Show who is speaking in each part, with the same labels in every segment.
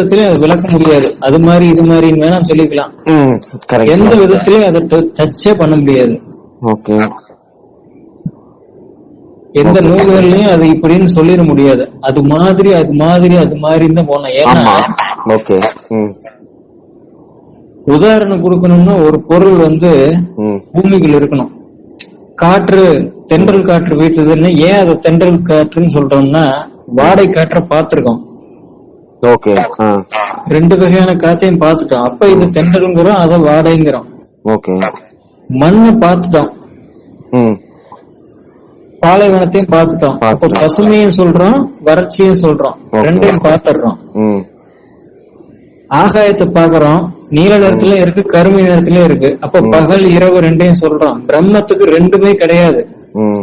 Speaker 1: விதத்திலயும் விளக்க முடியாது. அது மாதிரி இது மாதிரின்னு வேணா சொல்லிக்கலாம். எந்த விதத்திலயும் அதை டச்சே பண்ண முடியாது.
Speaker 2: ஓகே.
Speaker 1: எந்த நூல்கள்லயும் அது இப்படின்னு சொல்லிட முடியாது. அது மாதிரி அது மாதிரி அது மாதிரி தான் போனோம். ஏன்னா
Speaker 2: ஓகே.
Speaker 1: உதாரணம் கொடுக்கணும்னா ஒரு பொருள் வந்து
Speaker 2: ம்.
Speaker 1: பூமிக்குள்ள இருக்கணும். காற்று தென்றல் காற்று வீட்டுதுன்னு ஏன் அதை தென்றல் காற்றுன்னு சொல்றோம்னா வாடை காற்றை பார்த்திருக்கோம்.
Speaker 2: ஓகே
Speaker 1: ரெண்டு வகையான காத்தையும் பார்த்துட்டோம். அப்ப இது தென்றல்ங்கிறோம் அதை வாடைங்கிறோம்.
Speaker 2: ஓகே.
Speaker 1: மண்ணை பார்த்துட்டோம்.
Speaker 2: ம்.
Speaker 1: பாலைவனத்தையும் பார்த்துட்டோம். அப்ப. பசுமையும் சொல்றோம் வறட்சியும் சொல்றோம். ரெண்டையும் பார்த்துடுறோம்.
Speaker 2: ம்.
Speaker 1: ஆகாயத்தை பாக்குறோம் நீல நிறத்துல இருக்கு கருமை நிறத்துல இருக்கு. அப்ப பகல் இரவு ரெண்டையும் சொல்றோம். பிரம்மத்துக்கு ரெண்டுமே கிடையாது.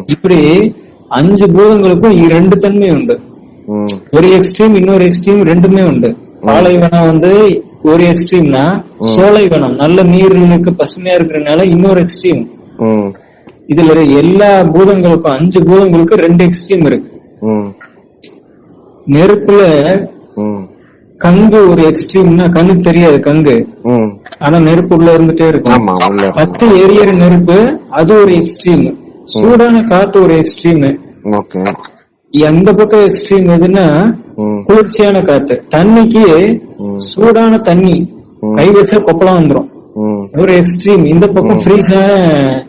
Speaker 1: இப்படி அஞ்சு பூதங்களுக்கும் ரெண்டு தன்மை உண்டு. ஒரு எக்ஸ்ட்ரீம் இன்னொரு எக்ஸ்ட்ரீம் ரெண்டுமே உண்டு. பாலைவனம் வந்து ஒரு எக்ஸ்ட்ரீம்னா சோலைவனம். நல்ல நீர் இருக்கு பசுமையா இருக்கிறதுனால இன்னொரு எக்ஸ்ட்ரீம் இதுல எல்லா பூதங்களுக்கும் அஞ்சு பூதங்களுக்கும் ரெண்டு எக்ஸ்ட்ரீம் இருக்கு. நெருப்புல கங்கு ஒரு எக்ஸ்ட்ரீம்னா கண்ணுக்கு தெரியாது கங்கு. ஆனா நெருப்பு உள்ள இருந்துட்டே இருக்கும். பத்து எரியற நெருப்பு அது ஒரு எக்ஸ்ட்ரீம் சூடான காத்து ஒரு எக்ஸ்ட்ரீம் எந்த பக்கம் எக்ஸ்ட்ரீம் எதுன்னா குளிர்ச்சியான காத்து. தண்ணிக்கு சூடான தண்ணி. கை வச்சா கொப்பளம் வந்துரும். ஒரு எக்ஸ்ட்ரீம் இந்த பக்கம் ஃப்ரீஸான.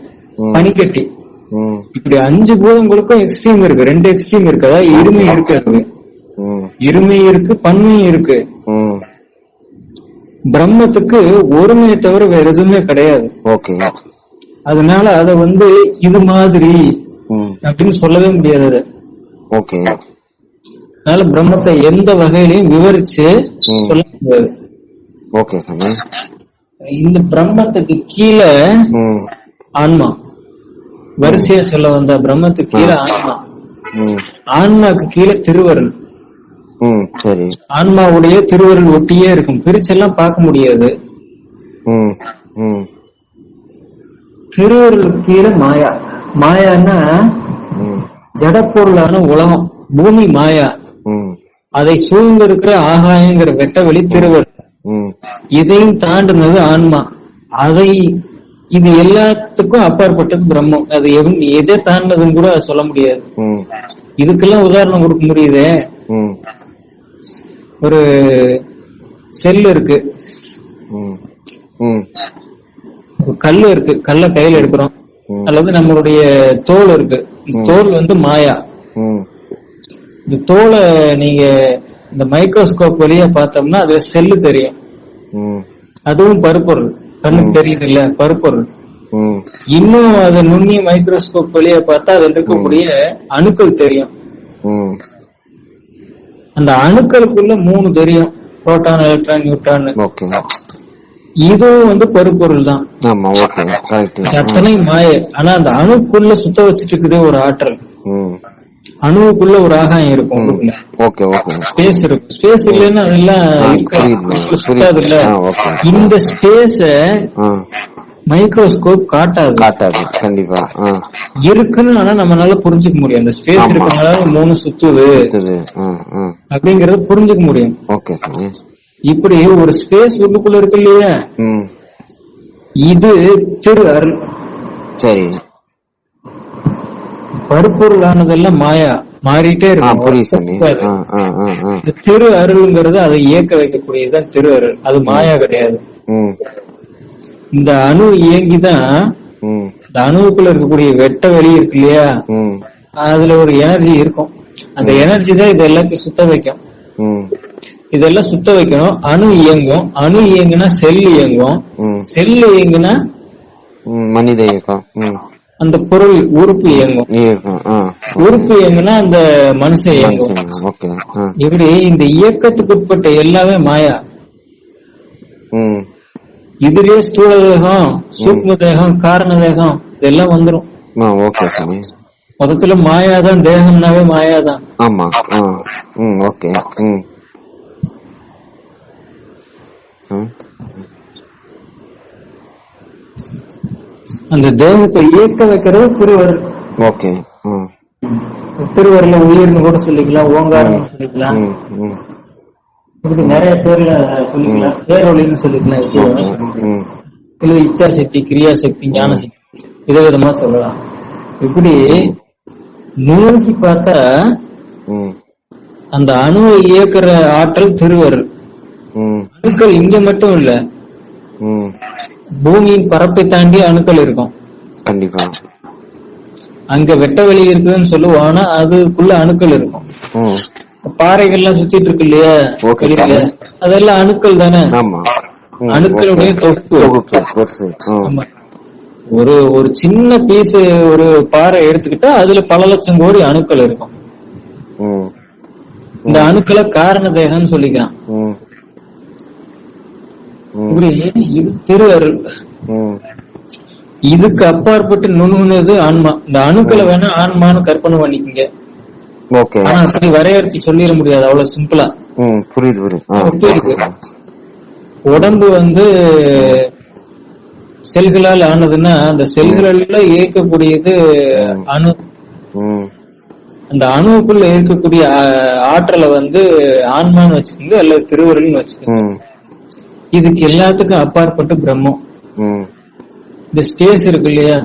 Speaker 1: பனிக்கட்டி. இப்படி அஞ்சு பூதங்களுக்கும் எக்ஸ்ட்ரீம் இருக்கு. ரெண்டு எக்ஸ்ட்ரீம் இருக்கு. அதாவது இருமை இருக்கு அது
Speaker 2: ம்.
Speaker 1: இருமை இருக்கு பன்மை இருக்கு. பிரம்மத்துக்கு ஒருமையை தவிர வேற எதுவுமே கிடையாது.
Speaker 2: ஓகே.
Speaker 1: அதனால அத வந்து இது மாதிரி அப்படின்னு சொல்லவே முடியாது அது.
Speaker 2: ஓகே.
Speaker 1: அதனால பிரம்மத்தை எந்த வகையிலையும் விவரிச்சு. சொல்ல முடியாது
Speaker 2: ஓகே
Speaker 1: இந்த பிரம்மத்துக்கு கீழே ஆன்மா. வரிசையா சொல்ல வந்த பிரம்மத்துக்கு கீழே ஆன்மா. ஆன்மாக்கு கீழே திருவருள்.
Speaker 2: சரி.
Speaker 1: ஆன்மாவுடைய திருவருள் ஒட்டியே இருக்கும். பிரிச்செல்லாம் பார்க்க முடியாது. திருவருள் கீழே மாயா. மாயான்னா ஜடப்பொருளான உலகம் பூமி மாயா. அதை சூழ்ந்திருக்கிற ஆகாயங்கிற வெட்ட வெளி திருவருள்.
Speaker 2: ம்.
Speaker 1: இதையும் தாண்டினது ஆன்மா. அதை இது எல்லாத்துக்கும் அப்பாற்பட்டது பிரம்மம். அது எதை தாண்டினதுன்னு கூட சொல்ல முடியாது. இதுக்கெல்லாம் உதாரணம் கொடுக்க முடியுதே? ஒரு செல் இருக்கு. கல்லு இருக்கு. கல்ல கையில எடுக்கிறோம். அல்லது நம்மளுடைய தோல் இருக்கு. தோல் வந்து மாயா. இந்த தோலை நீங்க இந்த மைக்ரோஸ்கோப் வழியா பார்த்தோம்னா அது செல்லு தெரியும். அதுவும் பருப்பொருள். கண்ணுக்கு தெரியுது இல்ல பருப்பொருள். இன்னும் அதை நுண்ணிய மைக்ரோஸ்கோப் வழியா பார்த்தா அதுல இருக்கக்கூடிய அணுக்கள் தெரியும். அந்த அணுக்களுக்குள்ள மூணு தெரியும். புரோட்டான் எலக்ட்ரான் நியூட்ரான் இதுவும் வந்து பருப்பொருள் தான் அத்தனை மாய. ஆனா அந்த அணுக்குள்ள சுத்த வச்சிட்டு இருக்குது ஒரு ஆற்றல். அணுவுக்குள்ள ஒரு ஆகாயம் இருக்கும் உள்ளுக்குள்ள.
Speaker 2: ஓகே ஓகே
Speaker 1: ஸ்பேஸ் இருக்கும். ஸ்பேஸ் இல்லைன்னா அதெல்லாம். சுத்தாது இல்ல. இந்த ஸ்பேஸ மைக்ரோஸ்கோப் காட்டாது.
Speaker 2: காட்டாது கண்டிப்பா.
Speaker 1: இருக்குன்னு ஆனா நம்மளால புரிஞ்சுக்க முடியும். அந்த ஸ்பேஸ். இருக்கனால மூணு சுத்துது. அப்படிங்கறத புரிஞ்சுக்க முடியும்.
Speaker 2: ஓகே
Speaker 1: இப்படி ஒரு ஸ்பேஸ் உள்ளுக்குள்ள இருக்கு இல்லையா? இது திரு அருள்.
Speaker 2: சரி.
Speaker 1: பருப்பொருளானதெல்லாம் மாயா. மாறிட்டே இருக்கும். திரு அருள்ங்கிறது அதை இயக்க வைக்கக்கூடியதுதான் திரு அருள். அது மாயா கிடையாது. இந்த அணு இயங்கிதான் இந்த அணுவுக்குள்ள இருக்கக்கூடிய வெட்ட வெளி இருக்கு இல்லையா? அதுல ஒரு எனர்ஜி இருக்கும். அந்த எனர்ஜி தான் இது எல்லாத்தையும் சுத்த வைக்கும். இதெல்லாம் சுத்த வைக்கணும். அணு இயங்கும். அணு இயங்குனா செல் இயங்கும். செல் இயங்குனா
Speaker 2: மனித இயக்கம்.
Speaker 1: அந்த பொருள் உறுப்பு இயங்கும். உறுப்பு இயங்குனா அந்த மனுஷன் இயங்கும். இப்படி இந்த இயக்கத்துக்கு உட்பட்ட எல்லாமே மாயா. இதுலயே ஸ்தூல தேகம் சூக்ம தேகம் காரண தேகம் இதெல்லாம் வந்துரும் மொத்தத்துல மாயாதான் தேகம்னாவே மாயாதான்.
Speaker 2: ஆமா ஓகே
Speaker 1: அந்த தேகத்தை இயக்க வைக்கிறது திருவருள்
Speaker 2: ஓகே. ம்.
Speaker 1: திருவருள உயிர்னு கூட சொல்லிக்கலாம் ஓங்காரம் சொல்லிக்கலாம். இப்படி நிறைய பேர்ல சொல்லிக்கலாம். பேரொழின்னு சொல்லிக்கலாம் இல்ல இச்சா சக்தி கிரியா சக்தி ஞான சக்தி. இதை விதமா சொல்லலாம். இப்படி நோக்கி பார்த்தா அந்த அணுவை இயக்குற ஆற்றல் திருவருள்
Speaker 2: ம்
Speaker 1: அணுக்கள் இங்க மட்டும் இல்ல. பூமியின் பரப்பை தாண்டி அணுக்கள் இருக்கும்.
Speaker 2: கண்டிப்பா.
Speaker 1: அங்க வெட்ட வெளி இருக்குதுன்னு சொல்லுவோம் ஆனா அதுக்குள்ள அணுக்கள் இருக்கும்.
Speaker 2: ம்.
Speaker 1: பாறைகள்லாம் சுத்திட்டு இருக்கு இல்லையா. அதெல்லாம் அணுக்கள் தானே? அணுக்களுடைய. தொகுப்பு. ஒரு ஒரு சின்ன பீஸ் ஒரு பாறை எடுத்துக்கிட்டா அதுல பல லட்சம் கோடி அணுக்கள் இருக்கும். இந்த அணுக்களை காரண தேகம்னு சொல்லிக்கலாம். இது திரு அருள்
Speaker 2: ம்
Speaker 1: இதுக்கு அப்பாற்பட்டு நுணுகுனது ஆன்மா. இந்த அணுக்களை வேணா ஆன்மான்னு கற்பனை பண்ணிக்கங்க.
Speaker 2: ஓகே.
Speaker 1: ஆனா அப்படி வரையறுத்து சொல்லிட முடியாது. அவ்வளவு சிம்பிளா
Speaker 2: புரியுது புரியுது.
Speaker 1: உடம்பு வந்து செல்களால் ஆனதுன்னா அந்த செல்கள்ல இயக்கக்கூடியது அணு. அந்த அணுவுக்குள்ள இருக்கக்கூடிய ஆற்றலை வந்து ஆன்மான்னு வச்சுக்கோங்க அல்லது திருவருள்னு வச்சுக்கோங்க. இதுக்கு எல்லாத்துக்கும் அப்பாற்பட்டு பிரம்மம். இந்த ஸ்பேஸ் இருக்கு இல்லையா.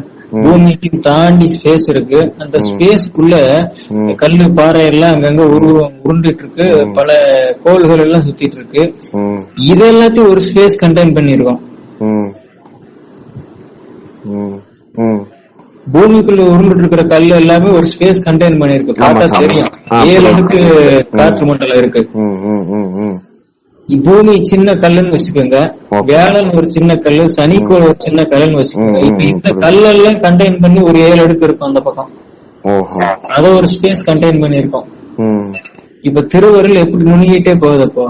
Speaker 1: பூமிக்கு தாண்டி ஸ்பேஸ் இருக்கு. அந்த ஸ்பேஸ்க்குள்ள. கல்லு பாறை எல்லாம் அங்கங்க உருவம் உருண்டுட்டு இருக்கு பல கோள்கள் எல்லாம் சுத்திட்டு இருக்கு இது எல்லாத்தையும் ஒரு ஸ்பேஸ் கண்டெயின் பண்ணிருக்கோம். பூமிக்குள்ள உருண்டுட்டு இருக்கிற கல் எல்லாமே ஒரு ஸ்பேஸ் கண்டெயின் பண்ணிருக்கு. பார்த்தா. தெரியும். ஏழு. அடுக்கு காற்று மண்டலம் இருக்கு. பூமி சின்ன கல்லுன்னு வச்சுக்கோங்க. வியாழன் ஒரு சின்ன கல்லு சனிக்கோள் ஒரு சின்ன கல்லுன்னு வச்சுக்கோங்க. இப்ப இந்த. கல்லெல்லாம் கண்டெயின் பண்ணி ஒரு ஏழு அடுக்கு இருக்கும் அந்த பக்கம். அத ஒரு ஸ்பேஸ் கண்டெயின் பண்ணிருக்கோம் இப்ப திருவருள் எப்படி நுணுகிட்டே போகுது அப்போ?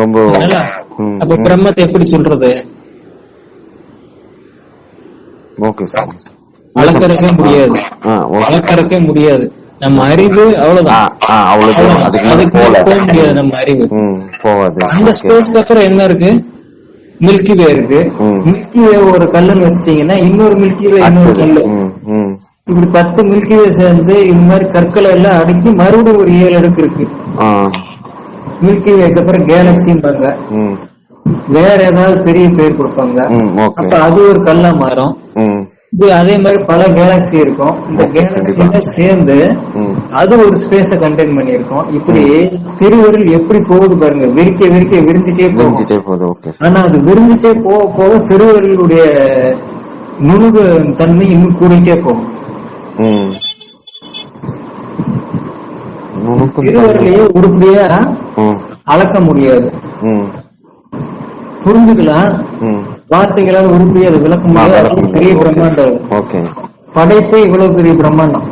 Speaker 2: ரொம்ப
Speaker 1: அப்ப பிரம்மத்தை எப்படி சொல்றது?
Speaker 2: Okay sir.
Speaker 1: அளக்கறக்கே முடியாது. அளக்கறக்கே முடியாது. நம்ம அறிவு அவ்வளவுதான். அவ்வளவுதான்.
Speaker 2: அதுக்கு போல
Speaker 1: முடியாது நம்ம அறிவு.
Speaker 2: போகாது.
Speaker 1: அந்த ஸ்பேஸ்க்கு அப்புறம் என்ன இருக்கு? மில்கி வே இருக்கு. மில்கி வே ஒரு கல்லுன்னு வச்சுட்டீங்கன்னா இன்னொரு மில்கி வே இன்னொரு கல்லு. இப்படி பத்து மில்கி வே சேர்ந்து இந்த மாதிரி கற்களை எல்லாம் அடுக்கி மறுபடியும் ஒரு ஏழு அடுக்கு இருக்கு. மில்கி வேக்கு அப்புறம் கேலக்சிம்பாங்க வேற ஏதாவது பெரிய பேர் கொடுப்பாங்க. அப்ப அது ஒரு கல்லா மாறும். இது அதே மாதிரி பல கேலக்சி இருக்கும். இந்த கேலக்சில சேர்ந்து அது ஒரு ஸ்பேஸ கண்டெயின் பண்ணியிருக்கோம். இப்படி திருவருள் எப்படி போகுது பாருங்க. விரிக்க விரிக்க விரிஞ்சிட்டே
Speaker 2: முடிஞ்சிட்டே போகுது.
Speaker 1: ஆனா அது விரிஞ்சிட்டே போக போக திருவருளுடைய நுணுகு தன்மை இன்னும் கூடிட்டே போகும். திருவருளையே உருப்படியா அளக்க முடியாது. புரிஞ்சுக்கலாம் வார்த்தைகளால் உருப்படியா அதை விளக்க முடியாது. பெரிய. பிரம்மாண்டம்.
Speaker 2: ஓகே.
Speaker 1: படைப்பே இவ்வளவு பெரிய பிரம்மாண்டம்.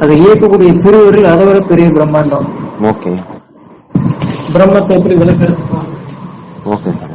Speaker 1: அதை இயக்கக்கூடிய திருவருள் அதை விட பெரிய பிரம்மாண்டம்.
Speaker 2: ஓகே.
Speaker 1: பிரம்மத்தை எப்படி விளக்குறது
Speaker 2: ஓகே.